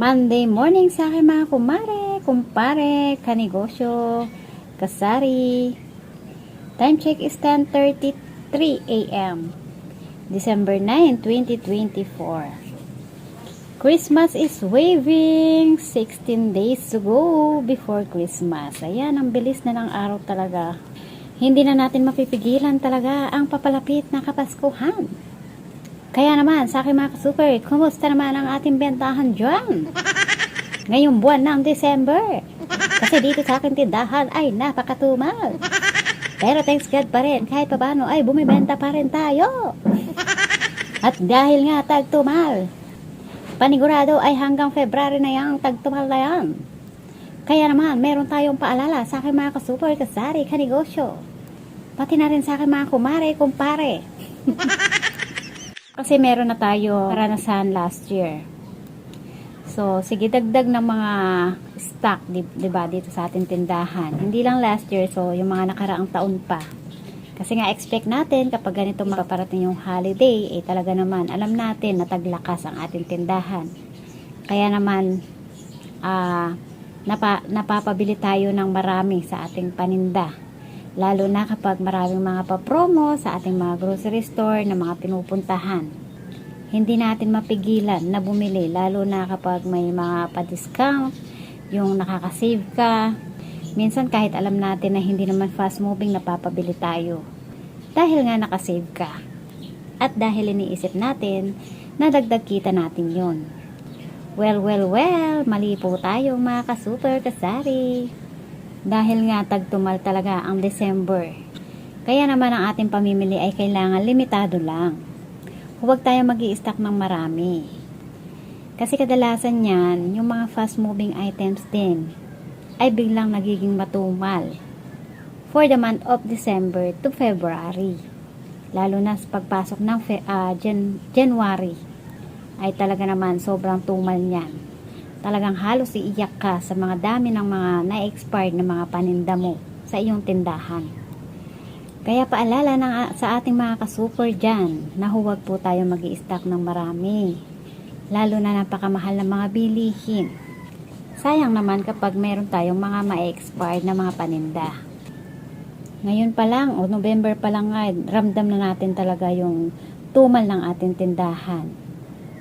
Monday morning sa akin mga kumare, kumpare, kanegosyo, kasari. Time check is 10.33 a.m. December 9, 2024. Christmas is waving. 16 days to go before Christmas. Ayan, ang bilis na ng araw talaga. Hindi na natin mapipigilan talaga ang papalapit na kapaskuhan. Kaya naman, sa aking mga super, kumusta naman ang ating bentahan dyan? Ngayong buwan ng December. Kasi dito sa aking tindahan ay napakatumal. Pero thanks God pa rin, kahit paano ay bumibenta pa rin tayo. At dahil nga tagtumal, panigurado ay hanggang February na yung tagtumal na yan. Kaya naman, meron tayong paalala sa aking mga kasuper, kasari, kanegosyo. Pati na rin sa aking mga kumare, kumpare. Kasi meron na tayo karanasan last year. So, sige, dagdag ng mga stock, di, di ba, dito sa ating tindahan. Hindi lang last year, so yung mga nakaraang taon pa. Kasi nga, expect natin kapag ganito mapaparating yung holiday, eh talaga naman, alam natin na taglakas ang ating tindahan. Kaya naman, ah, napa, napapabili tayo ng marami sa ating paninda. Lalo na kapag maraming mga papromo sa ating mga grocery store na mga pinupuntahan. Hindi natin mapigilan na bumili lalo na kapag may mga pa-discount, yung nakaka-save ka. Minsan kahit alam natin na hindi naman fast moving napapabili tayo. Dahil nga nakasave ka. At dahil iniisip natin na kita natin yon. Well, well, well, mali po tayo mga ka-super kasari. Dahil nga tagtumal talaga ang December. Kaya naman ang ating pamimili ay kailangan limitado lang. Huwag tayo mag stock ng marami. Kasi kadalasan yan, yung mga fast moving items din, ay biglang nagiging matumal for the month of December to February. Lalo na sa pagpasok ng Fe- ah, Jan- January, ay talaga naman sobrang tumal niyan talagang halos iiyak ka sa mga dami ng mga na-expired na mga paninda mo sa iyong tindahan. Kaya paalala ng, sa ating mga kasuper dyan na huwag po tayo mag stock ng marami. Lalo na napakamahal ng mga bilihin. Sayang naman kapag meron tayong mga ma-expired na mga paninda. Ngayon pa lang, o November pa lang nga, ramdam na natin talaga yung tumal ng ating tindahan.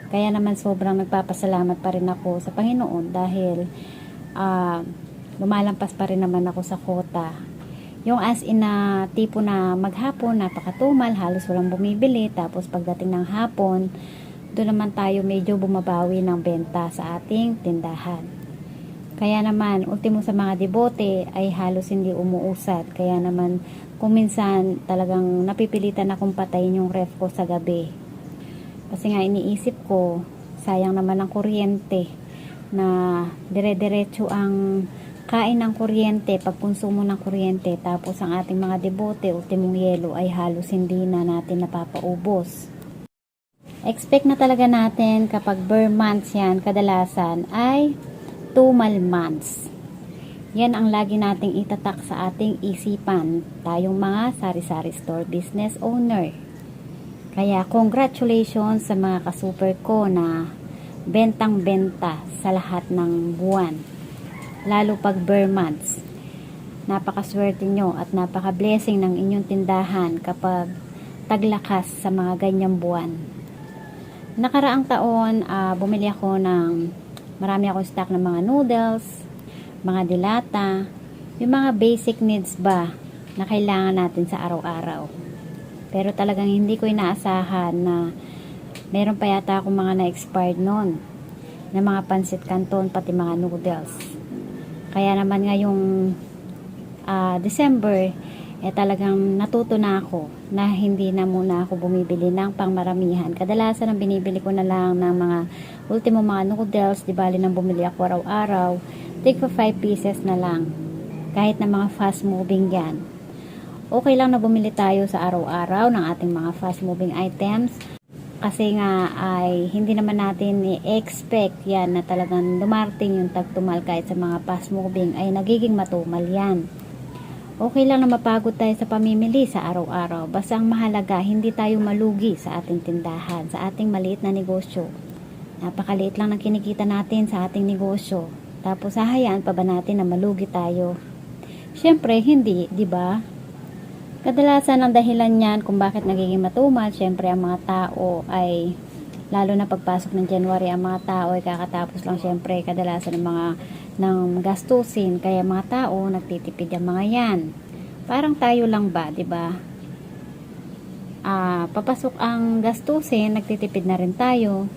Kaya naman sobrang nagpapasalamat pa rin ako sa Panginoon dahil uh, lumalampas pa rin naman ako sa kota. Yung as in na tipo na maghapon, napakatumal, halos walang bumibili. Tapos pagdating ng hapon, doon naman tayo medyo bumabawi ng benta sa ating tindahan. Kaya naman, ultimo sa mga debote ay halos hindi umuusat. Kaya naman, kung minsan talagang napipilitan akong patayin yung ref ko sa gabi kasi nga iniisip ko, sayang naman ang kuryente na dire-diretso ang kain ng kuryente, pagkonsumo ng kuryente, tapos ang ating mga debote, ultimong yelo ay halos hindi na natin napapaubos. Expect na talaga natin kapag burn months yan, kadalasan ay tumal months. Yan ang lagi nating itatak sa ating isipan, tayong mga sari-sari store business owner. Kaya congratulations sa mga kasuper ko na bentang-benta sa lahat ng buwan. Lalo pag bare months. Napakaswerte nyo at napaka-blessing ng inyong tindahan kapag taglakas sa mga ganyang buwan. Nakaraang taon, uh, bumili ako ng marami akong stock ng mga noodles, mga dilata, yung mga basic needs ba na kailangan natin sa araw-araw. Pero talagang hindi ko inaasahan na meron pa yata akong mga na-expired noon na mga pansit canton pati mga noodles. Kaya naman ngayong uh, December eh talagang natuto na ako na hindi na muna ako bumibili ng pangmaramihan. Kadalasan ang binibili ko na lang ng mga ultimo mga noodles, di bali nang bumili ako araw-araw, take for 5 pieces na lang. Kahit na mga fast moving yan okay lang na bumili tayo sa araw-araw ng ating mga fast moving items kasi nga ay hindi naman natin i-expect yan na talagang dumarting yung tagtumal kahit sa mga fast moving ay nagiging matumal yan okay lang na mapagod tayo sa pamimili sa araw-araw basta ang mahalaga hindi tayo malugi sa ating tindahan sa ating maliit na negosyo Napakaliit lang ng kinikita natin sa ating negosyo. Tapos hahayaan pa ba natin na malugi tayo? Siyempre, hindi, di ba? Kadalasan ang dahilan niyan kung bakit nagiging matumal, siyempre ang mga tao ay lalo na pagpasok ng January, ang mga tao ay kakatapos lang siyempre kadalasan ng mga ng gastusin, kaya mga tao nagtitipid ang mga yan. Parang tayo lang ba, 'di ba? Ah, papasok ang gastusin, nagtitipid na rin tayo.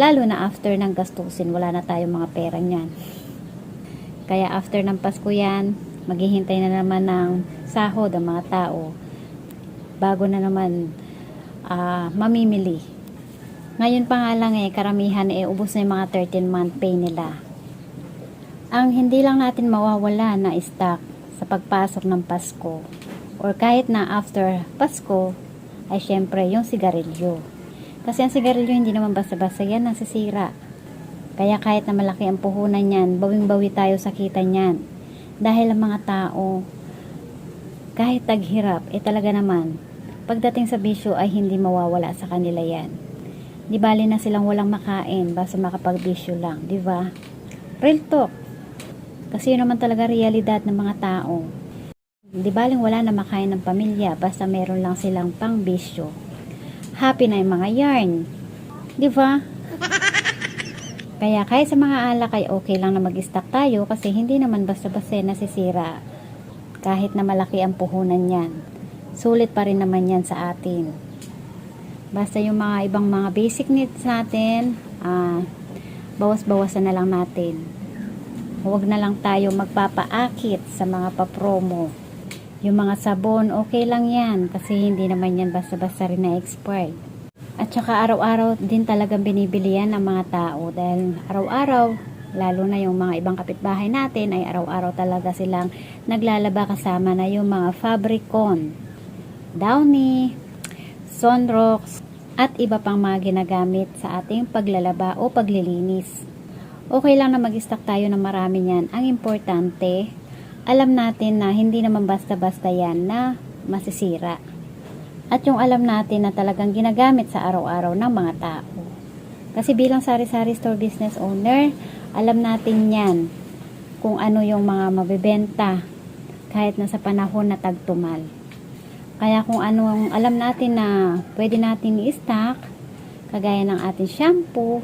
Lalo na after ng gastusin, wala na tayong mga pera niyan. Kaya after ng Pasko yan, maghihintay na naman ng sahod ang mga tao bago na naman ah, mamimili. Ngayon pa nga lang eh, karamihan eh, ubos na yung mga 13 month pay nila. Ang hindi lang natin mawawala na stock sa pagpasok ng Pasko or kahit na after Pasko ay syempre yung sigarilyo. Kasi ang sigarilyo hindi naman basta-basta yan nasisira. Kaya kahit na malaki ang puhunan niyan, bawing-bawi tayo sa kita niyan. Dahil ang mga tao, kahit taghirap, eh talaga naman, pagdating sa bisyo ay hindi mawawala sa kanila yan. Di bali na silang walang makain, basta makapagbisyo lang, di ba? Real talk. Kasi yun naman talaga realidad ng mga tao. Di baling wala na makain ng pamilya, basta meron lang silang pang bisyo. Happy na yung mga yarn. Di ba? Kaya kahit sa mga alak ay okay lang na mag-stock tayo kasi hindi naman basta-basta nasisira. Kahit na malaki ang puhunan yan. Sulit pa rin naman yan sa atin. Basta yung mga ibang mga basic needs natin, ah, bawas-bawasan na lang natin. Huwag na lang tayo magpapaakit sa mga papromo. Yung mga sabon, okay lang yan kasi hindi naman yan basta-basta rin na-expired. At saka araw-araw din talagang binibili yan ng mga tao dahil araw-araw, lalo na yung mga ibang kapitbahay natin ay araw-araw talaga silang naglalaba kasama na yung mga Fabricon, Downy, Sunrox, at iba pang mga ginagamit sa ating paglalaba o paglilinis. Okay lang na mag-stock tayo ng marami niyan. Ang importante, alam natin na hindi naman basta-basta yan na masisira. At yung alam natin na talagang ginagamit sa araw-araw ng mga tao. Kasi bilang sari-sari store business owner, alam natin yan kung ano yung mga mabibenta kahit na sa panahon na tagtumal. Kaya kung ano ang alam natin na pwede natin i-stock, kagaya ng ating shampoo,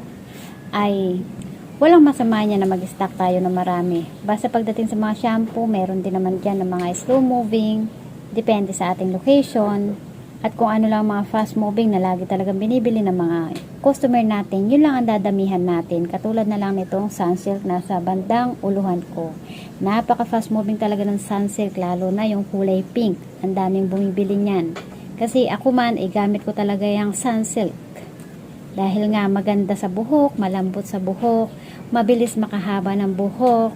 ay walang masama niya na mag-stock tayo na marami. Basta pagdating sa mga shampoo, meron din naman dyan ng mga slow moving, depende sa ating location, at kung ano lang mga fast moving na lagi talagang binibili ng mga customer natin, yun lang ang dadamihan natin. Katulad na lang nitong sunsilk na sa bandang uluhan ko. Napaka fast moving talaga ng sunsilk, lalo na yung kulay pink. Ang daming bumibili niyan. Kasi ako man, eh, gamit ko talaga yung sunsilk. Dahil nga maganda sa buhok, malambot sa buhok, mabilis makahaba ng buhok.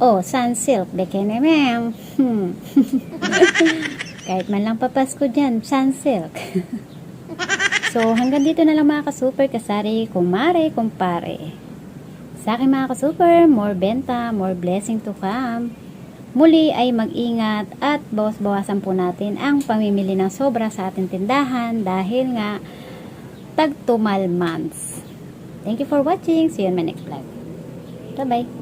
Oh, sunsilk, bikini ma'am. Hmm. Kahit man lang papasko dyan, sunsilk. so, hanggang dito na lang mga ka-super kasari, kumare, kumpare. Sa akin mga ka-super, more benta, more blessing to come. Muli ay mag-ingat at bawas-bawasan po natin ang pamimili ng sobra sa ating tindahan dahil nga tagtumal months. Thank you for watching. See you in my next vlog. Bye-bye.